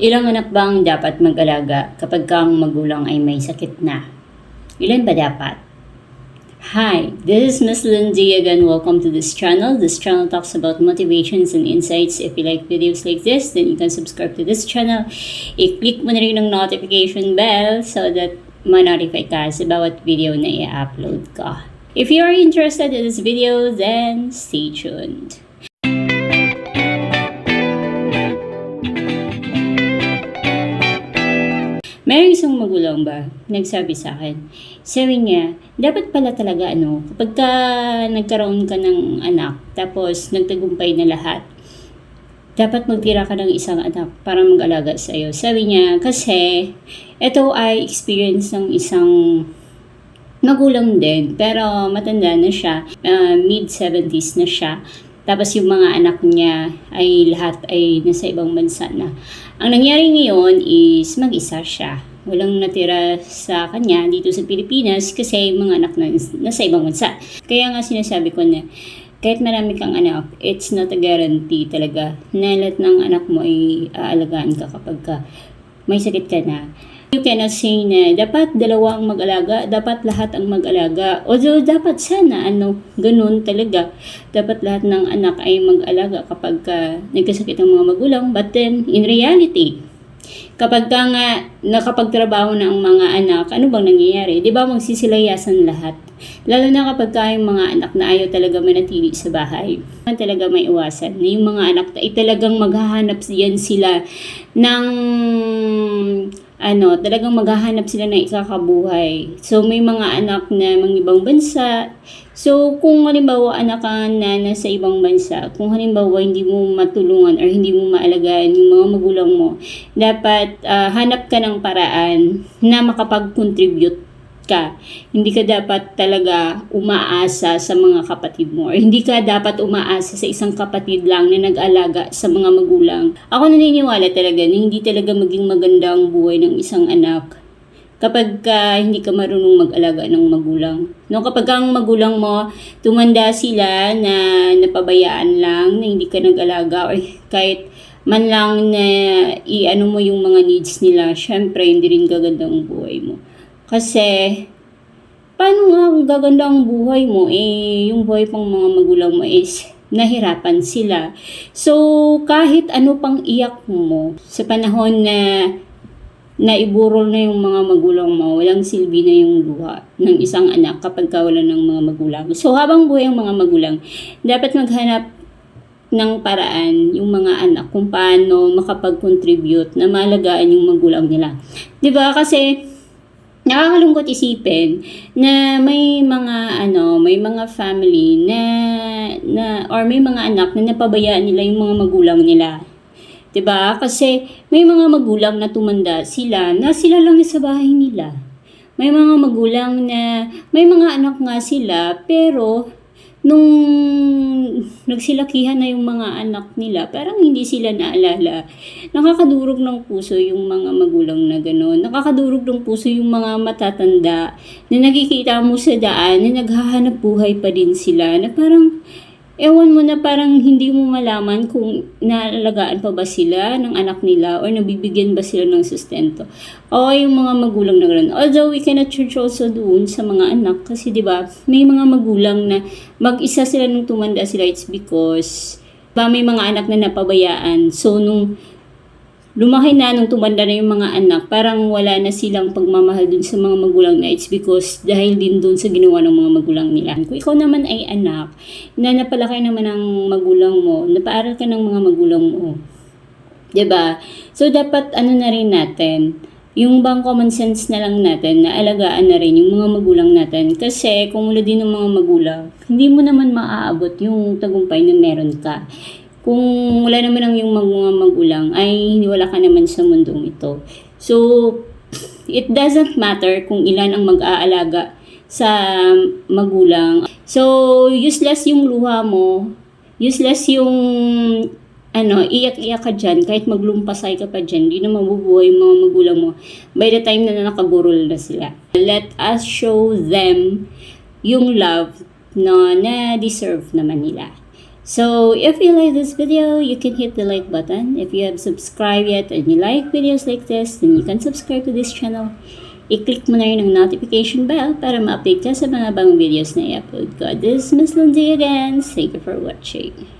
Ilang anak ba ang dapat mag-alaga kapag kang magulang ay may sakit na? Ilan ba dapat? Hi, this is Miss Lindsay again. Welcome to this channel. This channel talks about motivations and insights. If you like videos like this, then you can subscribe to this channel. I-click mo na rin ang notification bell so that ma-notify ka sa bawat video na i-upload ko. If you are interested in this video, then stay tuned. Merong isang magulang ba, nagsabi sa akin, sabi niya, dapat pala talaga ano, kapag ka nagkaroon ka ng anak, tapos nagtagumpay na lahat, dapat magtira ka ng isang anak para mag-alaga sa iyo. Sabi niya, kasi ito ay experience ng isang magulang din, pero matanda na siya, uh, mid-70s na siya. Tapos yung mga anak niya ay lahat ay nasa ibang bansa na. Ang nangyari ngayon is mag-isa siya. Walang natira sa kanya dito sa Pilipinas kasi yung mga anak na nasa ibang bansa. Kaya nga sinasabi ko na kahit marami kang anak, it's not a guarantee talaga na lahat ng anak mo ay aalagaan ka kapag ka may sakit ka na. You cannot say na dapat dalawa ang mag-alaga, dapat lahat ang mag-alaga. Although dapat sana ano, ganun talaga. Dapat lahat ng anak ay mag-alaga kapag ka nagkasakit ang mga magulang. But then, in reality, kapag ka nga nakapagtrabaho na ang mga anak, ano bang nangyayari? Di ba magsisilayasan lahat? Lalo na kapag ka yung mga anak na ayaw talaga manatili sa bahay. Talaga may iwasan na yung mga anak ay talagang maghahanap yan sila ng ano, talagang maghahanap sila ng ikakabuhay. So, may mga anak na mga ibang bansa. So, kung halimbawa anak ka na nasa ibang bansa, kung halimbawa hindi mo matulungan or hindi mo maalagaan yung mga magulang mo, dapat uh, hanap ka ng paraan na makapag-contribute ka. Hindi ka dapat talaga umaasa sa mga kapatid mo or hindi ka dapat umaasa sa isang kapatid lang na nag-alaga sa mga magulang. Ako naniniwala talaga na hindi talaga maging maganda ang buhay ng isang anak kapag ka hindi ka marunong mag-alaga ng magulang. No, kapag ang magulang mo, tumanda sila na napabayaan lang, na hindi ka nag-alaga or kahit man lang na i-ano mo yung mga needs nila, syempre hindi rin gaganda ang buhay mo. Kasi, paano nga kung gaganda ang buhay mo, eh, yung buhay pang mga magulang mo is nahirapan sila. So, kahit ano pang iyak mo, sa panahon na naiburol na yung mga magulang mo, walang silbi na yung luha ng isang anak kapag wala ng mga magulang. So, habang buhay ang mga magulang, dapat maghanap ng paraan yung mga anak kung paano makapag-contribute na malagaan yung magulang nila. 'Di ba? Kasi nakakalungkot isipin na may mga ano, may mga family na na or may mga anak na napabayaan nila yung mga magulang nila. 'Di ba? Kasi may mga magulang na tumanda sila na sila lang sa bahay nila. May mga magulang na may mga anak nga sila pero nung nagsilakihan na yung mga anak nila, parang hindi sila naalala. Nakakadurog ng puso yung mga magulang na gano'n. Nakakadurog ng puso yung mga matatanda na nakikita mo sa daan na naghahanap buhay pa din sila. Na parang, ewan mo na parang hindi mo malaman kung naalagaan pa ba sila ng anak nila or nabibigyan ba sila ng sustento. O yung mga magulang na gano'n. Although we cannot church also doon sa mga anak kasi 'di ba may mga magulang na mag-isa sila nung tumanda sila it's because ba may mga anak na napabayaan. So nung lumaki na nung tumanda na yung mga anak, parang wala na silang pagmamahal dun sa mga magulang na it's because dahil din dun sa ginawa ng mga magulang nila. Kung ikaw naman ay anak, na napalaki naman ng magulang mo, napaaral ka ng mga magulang mo, 'di ba? So dapat ano na rin natin, yung bang common sense na lang natin na alagaan na rin yung mga magulang natin. Kasi kung wala din ng mga magulang, hindi mo naman maaabot yung tagumpay na meron ka kung wala naman ang yung mga magulang, ay wala ka naman sa mundong ito. So, it doesn't matter kung ilan ang mag-aalaga sa magulang. So, useless yung luha mo, useless yung ano, iyak-iyak ka dyan, kahit maglumpasay ka pa dyan, hindi na mabubuhay yung mga magulang mo by the time na nakaburol na sila. Let us show them yung love na deserve naman nila. So, if you like this video, you can hit the like button. If you have subscribed yet and you like videos like this, then you can subscribe to this channel. I-click mo na rin ang notification bell para ma-update ka sa mga bagong videos na i-upload ko. This is Miss Lindsay again. Thank you for watching.